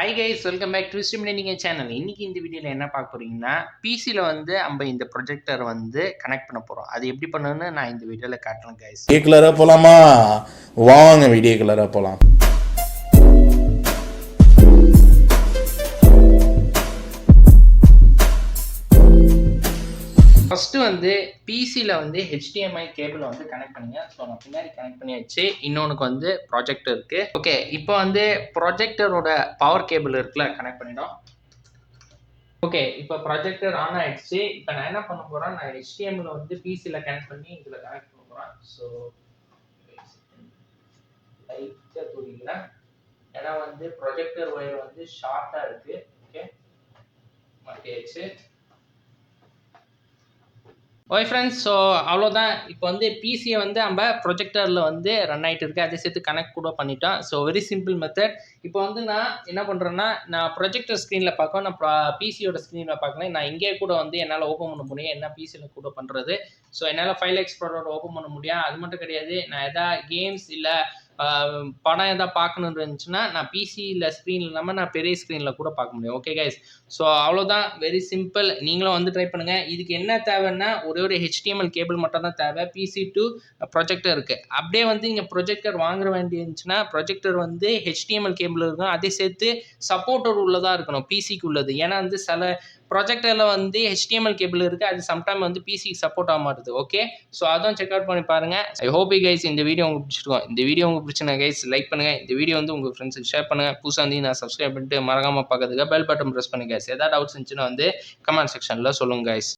Hi guys welcome back to stream நீங்கள் channel இன்னைக்கு இந்த வீடியோவில் என்ன பார்க்க போறீங்கன்னா பிசியில் வந்து நம்ம இந்த ப்ரொஜெக்டர் வந்து கனெக்ட் பண்ண போகிறோம் அது எப்படி பண்ணணும்னு நான் இந்த வீடியோவில் காட்டுறேன் கைஸ் வீடியோ கலராக போகலாமா வாங்க வீடியோ கலராக போகலாம் ஃபஸ்ட்டு வந்து பிசியில் வந்து ஹெச்டிஎம்ஐ கேபிளை வந்து கனெக்ட் பண்ணுங்க. ஸோ நான் பின்னாடி கனெக்ட் பண்ணி வச்சு இன்னொன்றுக்கு வந்து ப்ராஜெக்டர் இருக்குது ஓகே இப்போ வந்து ப்ராஜெக்டரோட பவர் கேபிள் இருக்குல்ல கனெக்ட் பண்ணிடும் ஓகே இப்போ ப்ராஜெக்டர் ஆன் ஆகிடுச்சு இப்போ நான் என்ன பண்ண போகிறேன் நான் ஹெச்டிஎம்மில் வந்து பிசியில் கனெக்ட் பண்ணி இதில் கனெக்ட் பண்ண போகிறேன் ஸோ லைட்டாக தூக்கிக்கிறேன். ஏன்னா வந்து ப்ரொஜெக்டர் ஒயர் வந்து ஷார்ட்டாக இருக்குது ஓகே மாட்டியாச்சு. ஓய் ஃப்ரெண்ட்ஸ் ஸோ அவ்வளோதான் இப்போ வந்து பிசியை வந்து நம்ம ப்ரொஜெக்டரில் வந்து ரன் ஆகிட்டு இருக்கு. அதை சேர்த்து கனெக்ட் கூட பண்ணிட்டோம். ஸோ வெரி சிம்பிள் மெத்தட் இப்போ வந்து நான் என்ன பண்ணுறேன்னா நான் ப்ரொஜெக்டர் ஸ்க்ரீனில் பார்க்க நான் பிசியோட ஸ்க்ரீனில் பார்க்கலாம் நான் இங்கே கூட வந்து என்னால் ஓப்பன் பண்ண முடியும். என்ன பிசியில் கூட பண்ணுறது ஸோ என்னால் ஃபைல் எக்ஸ்ப்ளோரோட ஓப்பன் பண்ண முடியும். அது மட்டும் கிடையாது. நான் எதாவது கேம்ஸ் இல்லை படம் எதாவது பார்க்கணுன்னு இருந்துச்சுன்னா நான் பிசியில் ஸ்க்ரீன் இல்லாமல் நான் பெரிய ஸ்க்ரீனில் கூட பார்க்க முடியும். ஓகே கைஸ் ஸோ அவ்வளோதான் வெரி சிம்பிள் நீங்களும் வந்து ட்ரை பண்ணுங்கள் இதுக்கு என்ன தேவைன்னா ஒரே ஒரு ஹெச்டிஎம்எல் கேபிள் மட்டும் தான் தேவை. பிசி டு ப்ரொஜெக்டர் இருக்குது அப்படியே வந்து இங்கே ப்ரொஜெக்டர் வாங்குற வேண்டி இருந்துச்சுன்னா ப்ரொஜெக்டர் வந்து ஹெச்டிஎம்எல் கேபிள் இருக்கும். அதே சேர்த்து சப்போர்ட்டர் உள்ளதாக இருக்கணும். பிசிக்கு உள்ளது. ஏன்னா வந்து சில ப்ரொஜெக்டரில் வந்து ஹெச்டிஎம்எல் கேபிள் இருக்குது அது சம்டைம் வந்து பிசிக்கு சப்போர்ட் ஆக மாட்டுது. ஓகே ஸோ அதுவும் செக் அவுட் பண்ணி பாருங்கள் ஐ ஹோப் கைஸ் இந்த வீடியோ உங்களுக்கு பிடிச்சிருக்கோம். இந்த வீடியோ உங்களுக்கு பிடிச்சினா கைஸ் லைக் பண்ணுங்கள் இந்த வீடியோ வந்து உங்கள் ஃப்ரெண்ட்ஸுக்கு ஷேர் பண்ணுங்கள் புதுசாக வந்து நான் சப்ஸ்கிரைப் பண்ணிட்டு மறக்காமல் பார்க்கறதுக்கு பெல் பட்டன் ப்ரெஸ் பண்ணுங்க கைஸ் ஏதாவது டவுட்ஸ் இருந்துச்சுன்னா வந்து கமெண்ட் செக்ஷனில் சொல்லுங்கள் கைஸ்